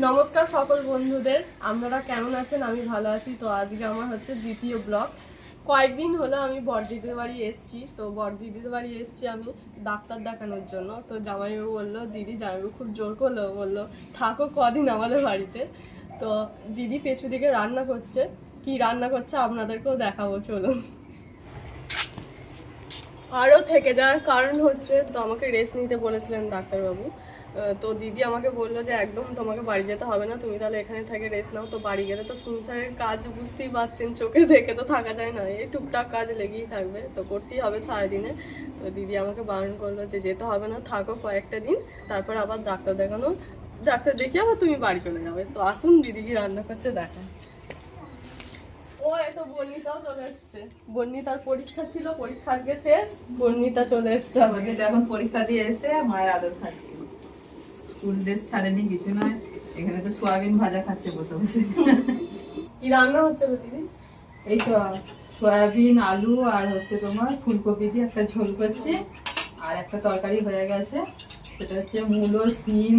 নমস্কার সকল বন্ধুদের, আপনারা কেমন আছেন? আমি ভালো আছি। তো আজকে আমার হচ্ছে দ্বিতীয় ব্লগ। কয়েকদিন হলো আমি বড়দিদির বাড়ি এসেছি। তো বড়দিদির বাড়ি এসেছি আমি ডাক্তার দেখানোর জন্য। তো জামাইবাবু বলল, দিদি, জামাইবাবু খুব জোর করল। বলল, থাকো কদিন আমাদের বাড়িতে। তো দিদি পেছু দিকে রান্না করছে। কি রান্না করছে আপনাদেরকেও দেখাবো, চলুন। আরও থেকে যাওয়ার কারণ হচ্ছে, তো আমাকে রেস্ট নিতে বলেছিলেন ডাক্তারবাবু। তো দিদি আমাকে বলল যে একদম তোমাকে বাড়ি যেতে হবে না, তুমি তাহলে এখানে থেকে রেস্ট নাও, তো বাড়ি গেলে তো সংসারের কাজ বুঝতেই পারছেন, চোখে দেখে তো থাকা যায় না, এই টুকটাক কাজ লেগেই থাকবে, তো করতেই হবে সারাদিনে। তো দিদি আমাকে বারণ করল যে যেতে হবে না, থাকো কয়েকটা দিন, তারপর আবার ডাক্তার দেখানো, ডাক্তার দেখিয়ে আবার তুমি বাড়ি চলে যাবে। তো আসুন দিদি কি রান্না করছে দেখা ও চলে পরীক্ষা ছিল, পরীক্ষা শেষ। বর্ণিতা চলে এসছে তো এখন পরীক্ষা দিয়ে এসে মায়ের আদর খাচ্ছি। স্কুল ড্রেস ছাড়েনি কিছু নয়। এখানে তো সোয়াবিন ভাজা খাচ্ছে বসে বসে। কি রান্না হচ্ছে দিদি? এই তো সয়াবিন আলু আর হচ্ছে তোমার ফুলকপি দিয়ে একটা ঝোল করছি। আর একটা তরকারি হয়ে গেছে। সেটা হচ্ছে মূলো সিম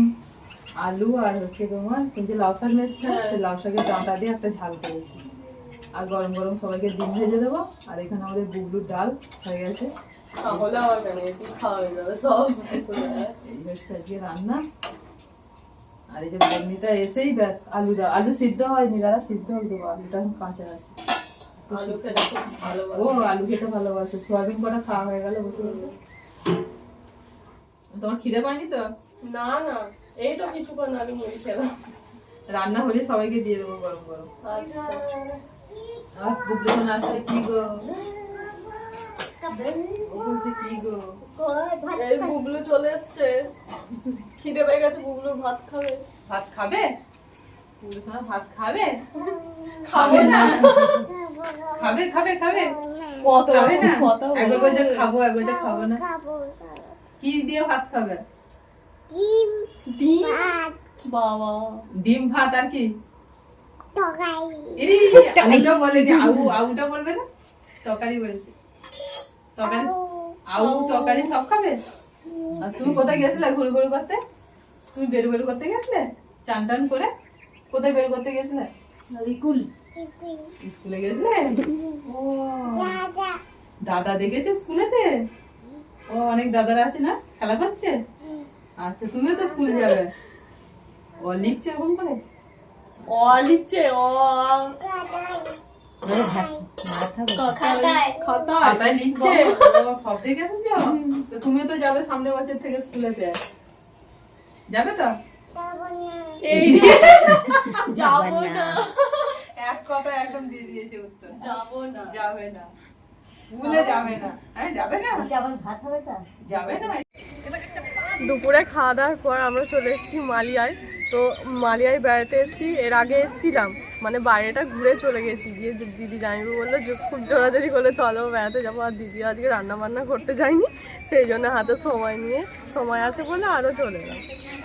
আলু আর হচ্ছে তোমার যে লাউ শাক নিয়েছে হ্যাঁ। সেই লাউ শাকের ডাঁটা দিয়ে একটা ঝাল করেছি। আর গরম গরম সবাইকে ডিম ভেজে দেবো। আর এখানে আমাদের বুগলুর ডাল হয়ে গেছে। রান্না আর এই যে এসেই ব্যাস আলু সিদ্ধ হয়নি দাদা সিদ্ধ হয়ে দেবো আলুটা কাঁচা আছে ও আলু খেতে ভালোবাসে সোয়াবিন কটা খাওয়া হয়ে গেল বসে বসে তোমার খিদে পায়নি তো না না এই তো কিছুক্ষণ আগে মুড়ি খেলাম রান্না হলে সবাইকে দিয়ে দেবো গরম গরম আচ্ছা আর বুবলিখন আসছে, কি গো? এই বুবলু চলে এসছে। খিদে পেয়ে গেছে বুবলু ভাত খাবে। ভাত খাবে? বুবলিখন ভাত খাবে? খাবে না। খাবে খাবে খাবে? কত খাবে না? একবার বলছে খাব একবার বলছে খাব না। কি দিয়ে ভাত খাবে? ডিম। বাবা। ডিম ভাত আর কি? বলেনি আউ আউটা বলবে না? তরকারি বলছে। তরকারি? আউ তরকারি সব খাবে? আর তুমি কোথায় গেছিলে? ঘুরে ঘুরে করতে? তুমি বের বের করতে গেছিলে? চান টান করে কোথায় বের করতে গেছিলে? স্কুলে। গেছিলে? ও। দাদা দেখেছ স্কুলেতে? ও অনেক দাদারা আছে না? খেলা করছে? আচ্ছা তুমিও তো স্কুল যাবে। ও লিখছে এরকম করে? অ লিখছে অ খাতায় খাতায় খাতায় লিখছে। সব দেখে এসেছ তো? তুমিও তো যাবে সামনে বছর থেকে স্কুলেতে যাবে তো? এই যাব না। এক কথা একদম দিয়ে দিয়েছে উত্তর। যাব না। যাবে না। স্কুলে যাবে না। আরে যাবে না। যাবে না। দুপুরে খাওয়া দাওয়ার পর আমরা চলে এসেছি মালিয়ায়। তো মালিয়ায় বেড়াতে এসেছি এর আগে এসেছিলাম। মানে বাইরেটা ঘুরে চলে গেছি। গিয়ে যে দিদি জানিবু বলল যে খুব জোরাজোরি করলে চলো বেড়াতে যাব। আর দিদি আজকে রান্না বান্না করতে যায়নি সেই জন্য হাতে সময় নিয়ে সময় আছে বলে আরও চলে এলাম।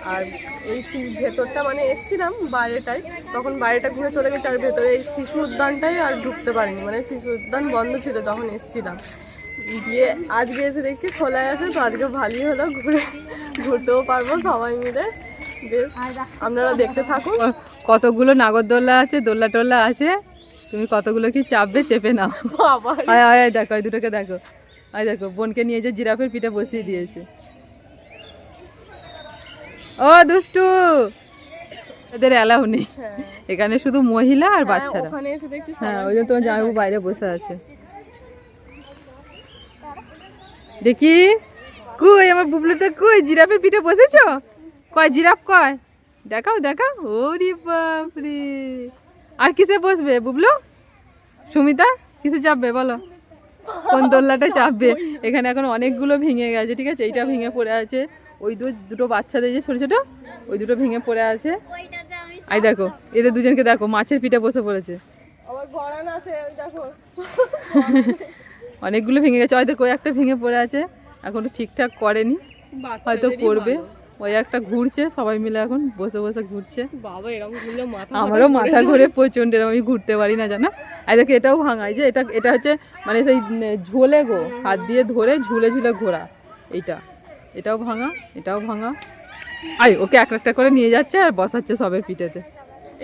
আর এই সি- ভেতরটা মানে এসেছিলাম বাইরেটায় তখন বাইরেটা ঘুরে চলে গেছে আর ভেতরে এই শিশু উদ্যানটাই আর ঢুকতে পারিনি। মানে শিশু উদ্যান বন্ধ ছিল যখন এসছিলাম। দিয়ে আজকে এসে দেখছি খোলায় আছে তো আজকে ভালোই হলো ঘুরে ঘুরতেও পারব সবাই মিলে। বেশ আপনারা দেখতে থাকুন। কতগুলো নাগরদোল্লা আছে দোল্লা টোল্লা আছে? তুমি কতগুলো কি চাপবে চেপে নাও। আয় আয় দেখো ওই দুটোকে দেখো। আয় দেখো বোনকে নিয়ে যে জিরাফের পিঠে বসিয়ে দিয়েছে। ও দুষ্টু! এদের অ্যালাউ নেই। হ্যাঁ। এখানে শুধু মহিলা আর হ্যাঁ, বাচ্চারা। হ্যাঁ ওই জন্য তোমার জামাইবাবু বাইরে বসে আছে। দেখি। কই আমার বুবলুটা কই? জিরাফের পিঠে বসেছো? কয় জিরাফ কয়? দেখাও দেখাও। ওরে বাপরে। আর কিসে বসবে বুবলু? সুমিতা কিসে চাপবে বলো? কোন দোল্লাটা চাপবে? এখানে এখন অনেকগুলো ভেঙে গেছে ঠিক আছে? এইটা ভেঙে পড়ে আছে। ওই দু দুটো বাচ্চাদের যে ছোট ছোট ওই দুটো ভেঙে পড়ে আছে। আই দেখো এদের দুজনকে দেখো মাছের পিঠে বসে পড়েছে। অনেকগুলো ভেঙে গেছে। হয়তো কই একটা ভেঙে পড়ে আছে। এখনও ঠিকঠাক করেনি। হয়তো করবে। ওই একটা ঘুরছে সবাই মিলে এখন বসে বসে ঘুরছে। বাবা এরকম ঘুরলে মাথা আমারও মাথা ঘুরে প্রচণ্ড এরকম আমি ঘুরতে পারি না জানো? আর দেখো এটাও ভাঙাই যে এটা এটা হচ্ছে মানে সেই ঝোলে গো হাত দিয়ে ধরে ঝুলে ঝুলে ঘোরা এইটা। এটাও ভাঙা এটাও ভাঙা। আই ওকে এক একটা করে নিয়ে যাচ্ছে আর বসাচ্ছে সবের পিঠেতে।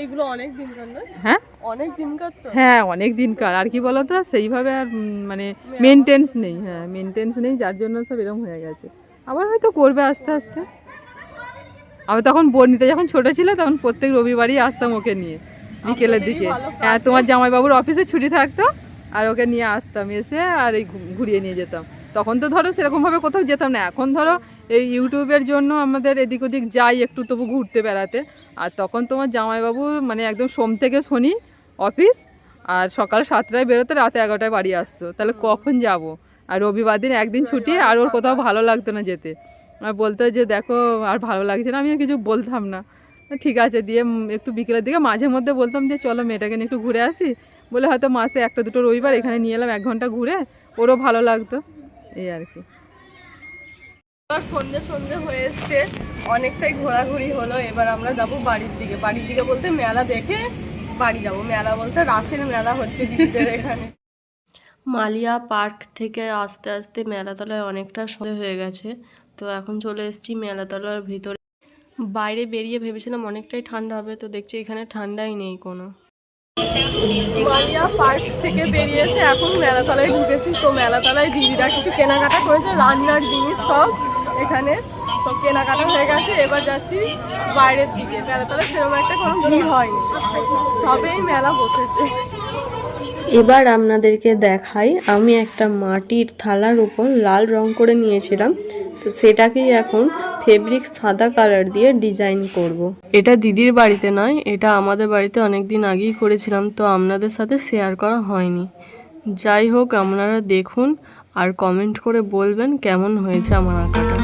এগুলো অনেক দিনকার না হ্যাঁ? অনেক দিনকার তো? হ্যাঁ অনেক দিনকার। আর কি বলতো সেইভাবে আর মানে মেনটেন্স নেই হ্যাঁ মেনটেন্স নেই যার জন্য সব এরকম হয়ে গেছে। আবার হয়তো করবে আস্তে আস্তে। আবার তখন বর্ণিতা যখন ছোট ছিল তখন প্রত্যেক রবিবারই আসতাম ওকে নিয়ে বিকেলের দিকে। হ্যাঁ তোমার জামাইবাবুর অফিসে ছুটি থাকতো আর ওকে নিয়ে আসতাম এসে আর এই ঘুরিয়ে নিয়ে যেতাম। তখন তো ধরো সেরকমভাবে কোথাও যেতাম না এখন ধরো এই ইউটিউবের জন্য আমাদের এদিক ওদিক যাই একটু তবু ঘুরতে বেড়াতে। আর তখন তোমার জামাইবাবু মানে একদম সোম থেকে শনি অফিস আর সকাল সাতটায় বেরোতে রাতে এগারোটায় বাড়ি আসতো। তাহলে কখন যাব? আর রবিবার দিন একদিন ছুটি আর ওর কোথাও ভালো লাগতো না যেতে। বলতো যে দেখো আর ভালো লাগছে না। আমি আর কিছু বলতাম না। ঠিক আছে দিয়ে একটু বিকেলের দিকে মাঝে মধ্যে বলতাম যে চলো মেয়েটাকে নিয়ে একটু ঘুরে আসি। বলে হয়তো মাসে একটা দুটো রবিবার এখানে নিয়ে এলাম এক ঘণ্টা ঘুরে ওরও ভালো লাগতো। এই আর কি। এবার সন্ধে সন্ধে হয়ে এসছে অনেকটাই ঘোরাঘুরি হলো। এবার আমরা যাব বাড়ির দিকে। বাড়ির দিকে বলতে মেলা দেখে বাড়ি যাব। মেলা বলতে রাসের মেলা হচ্ছে দিদিদের এখানে। মালিয়া পার্ক থেকে আস্তে আস্তে মেলাতলায় অনেকটা সন্ধে হয়ে গেছে। তো এখন চলে এসেছি মেলাতলার ভিতরে। বাইরে বেরিয়ে ভেবেছিলাম অনেকটাই ঠান্ডা হবে, তো দেখছি এখানে ঠান্ডাই নেই কোনো। মালিয়া পার্ক থেকে বেরিয়ে এসে এখন মেলাতলায় ঢুকেছি। তো মেলাতলায় দিদিরা কিছু কেনাকাটা করেছে, রান্নার জিনিস সব এখানে তো কেনাকাটা হয়ে গেছে। এবার যাচ্ছি বাইরের দিকে। মেলাতলায় সেরকম একটা কোনো ভিড় হয়নি। সবেই মেলা বসেছে। এবার আপনাদেরকে দেখাই, আমি একটা মাটির থালার উপর লাল রং করে নিয়েছিলাম। তো সেটাকেই এখন ফেব্রিক সাদা কালার দিয়ে ডিজাইন করব। এটা দিদির বাড়িতে নয়, এটা আমাদের বাড়িতে অনেক দিন আগেই করেছিলাম, তো আপনাদের সাথে শেয়ার করা হয়নি। যাই হোক, আপনারা দেখুন আর কমেন্ট করে বলবেন কেমন হয়েছে আমার আঁকাটা।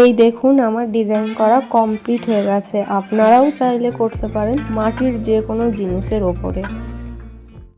এই দেখুন, আমার ডিজাইন করা কমপ্লিট হয়ে গেছে। আপনারাও চাইলে করতে পারেন মাটির যে কোনো জিনিসের ওপরে।